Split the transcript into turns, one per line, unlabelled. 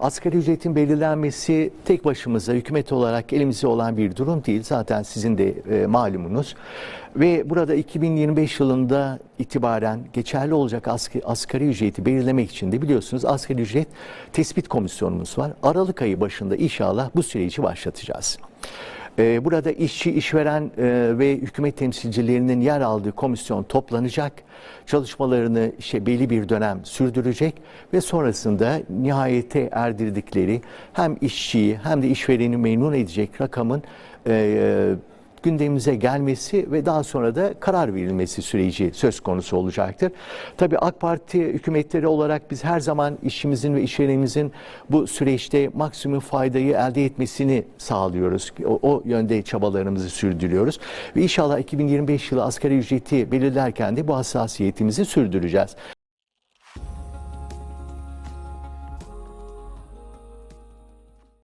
Asgari ücretin belirlenmesi tek başımıza hükümet olarak elimizde olan bir durum değil. Zaten sizin de e, malumunuz. Ve burada 2025 yılında itibaren geçerli olacak asgari, asgari ücreti belirlemek için de biliyorsunuz asgari ücret tespit komisyonumuz var. Aralık ayı başında inşallah bu süreci başlatacağız. Ee, Burada işçi, işveren e, ve hükümet temsilcilerinin yer aldığı komisyon toplanacak. Çalışmalarını işte belli bir dönem sürdürecek ve sonrasında nihayete erdirdikleri hem işçiyi hem de işvereni memnun edecek rakamın e, gündemimize gelmesi ve daha sonra da karar verilmesi süreci söz konusu olacaktır. Tabii AK Parti hükümetleri olarak biz her zaman işimizin ve işverenimizin bu süreçte maksimum faydayı elde etmesini sağlıyoruz. O, o yönde çabalarımızı sürdürüyoruz. Ve inşallah 2025 yılı asgari ücreti belirlerken de bu hassasiyetimizi sürdüreceğiz.